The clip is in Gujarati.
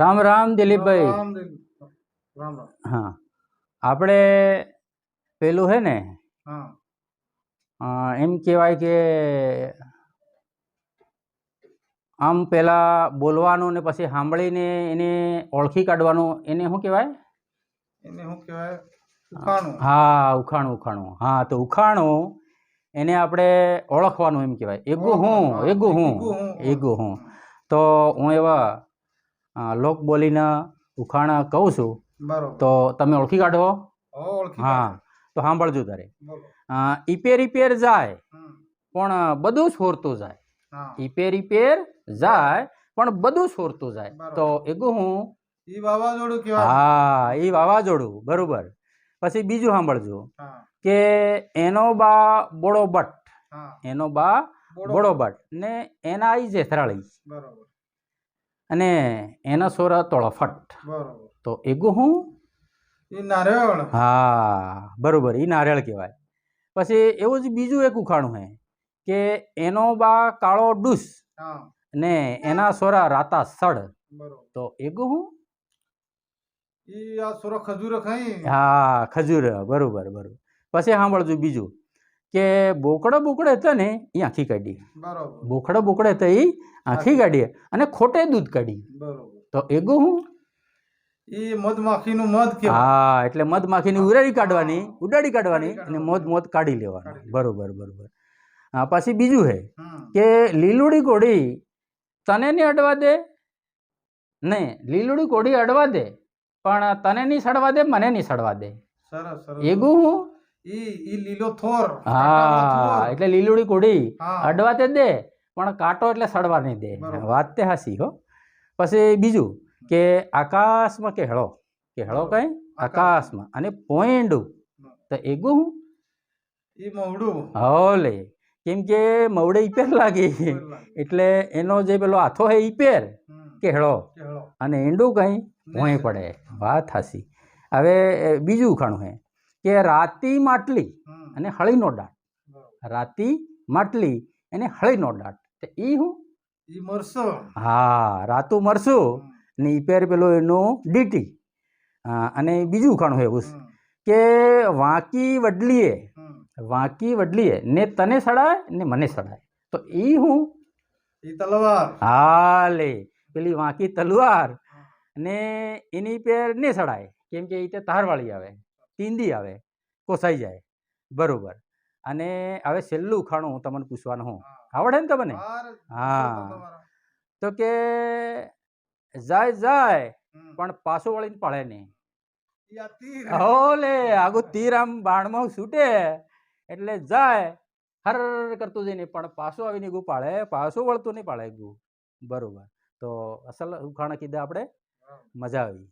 રામ રામ દિલીપભાઈ. રામ રામ રામ હા. આપણે પેલું હે ને? એમ કહેવાય કે આમ પેલા બોલવાનું ને પછી સાંભળીને એને ઓળખી કાઢવાનું એને શું કહેવાય? એને શું કહેવાય? ઉખાણું. હા ઉખાણું ઉખાણું. હા તો ઉખાણું એને આપણે ઓળખવાનું એમ કહેવાય. એગું હું એગું હું. એગું હું. તો હું એવા લોક બોલીના ઉખાણા કહું છું તો તમે ઓળખી કાઢો? હા તો સાંભળજો તારે. ઈપેર ઈપેર જાય પણ બધું છોરતું જાય. ઈપેર ઈપેર જાય પણ બધું છોરતું જાય. તો એગું હું ઈ વાવાઝોડું કહેવાય. હા એ વાવાઝોડું બરોબર. પછી બીજું સાંભળજો કે એનો બા બોળો બટ એનો બા. બોળો બટ. ને એના આઈ જેથરાળી બરોબર. અને એના સોરા તોળફટ બરોબર. તો એગું હું? નારિયેળ? હા બરોબર એ નારિયેળ કહેવાય. પછી એવું જ બીજું એક ઉખાણું હે કે એનો બા કાળો ડૂસ ને એના સોરા રાતા સડ. તો એગું હું? ઈ આ સુરો ખજૂરો ખાઈ? હા ખજૂર બરોબર બરોબર. પછી સાંભળજો બીજું. કે બોકડો બોકડે હતો ને એ આખી કાઢી બરોબર. બોકડો બોકડે હતા એ આખી કાઢીએ અને ખોટે દૂધ કાઢી તો એગું હું? એ મધમાખીનું મધ કે હા એટલે મધમાખીની ઉડાડી કાઢવાની ઉડાડી કાઢવાની અને. મોત મોત કાઢી લેવાનું. બરોબર બરોબર. હા પછી બીજું હે કે લીલુડી કોડી તને નહીં અડવા દે? નહીં લીલુડી કોડી અડવા દે પણ તને નહીં સડવા દે મને નહીં સડવા દે. સરસ સરસ. એગું હું? ઈ ઈ લીલો થોર. હા એટલે લીલુડી કોડી. અડવા તે દે પણ કાંટો એટલે સડવા નહીં દે. વાત તે હાસી હો. પછી બીજું કે આકાશમાં કેહળો. કેહળો. કઈ? આકાશમાં. અને પોઈન્ડું તો એગું હું? ઈ મવડું. હોલે. કેમ કે મવડે ઈપેર લાગી. એટલે એનો જે પેલો હાથો હે ઈપેર. કેહળો. કેળો. અને ઈંડું કઈ? ભોંય પડે. વાત હાસી. હવે બીજું ખાણું હે. કે રાતી માટલી અને હળીનો દાટ. રાતી માટલી અને હળીનો દાટ તો એ હું? ઈ મરસો. હા રાતું મરશું ને ઈપેર પેલું એનું ડીટી. અને બીજું ઘણું એવું કે વાંકી વડલીએ વાંકી વડલીએ ને તને સડાય ને મને સડાય. તો એ હું? તલવાર. હા લે. પેલી વાંકી તલવાર ને એની પેર ને સડાય. કેમ કે એ તે તારવાળી આવે. તીંદી આવે કોસાઈ જાય. બરોબર. અને હવે છેલ્લું ઉખાણું હું તમને પૂછવાનું હું. આવડે ને તમને? હા. તો કે જાય જાય પણ પાછો વળીને પડે નહીં. ઓલે આગુ તીર આમ બાણમાં છૂટે. એટલે જાય હર કરતું જઈને પણ પાછું આવીને ગુ પાડે પાછું વળતું નહીં પાડે ગુ બરોબર. તો અસલ ઉખાણા કીધા આપણે. મજા આવી.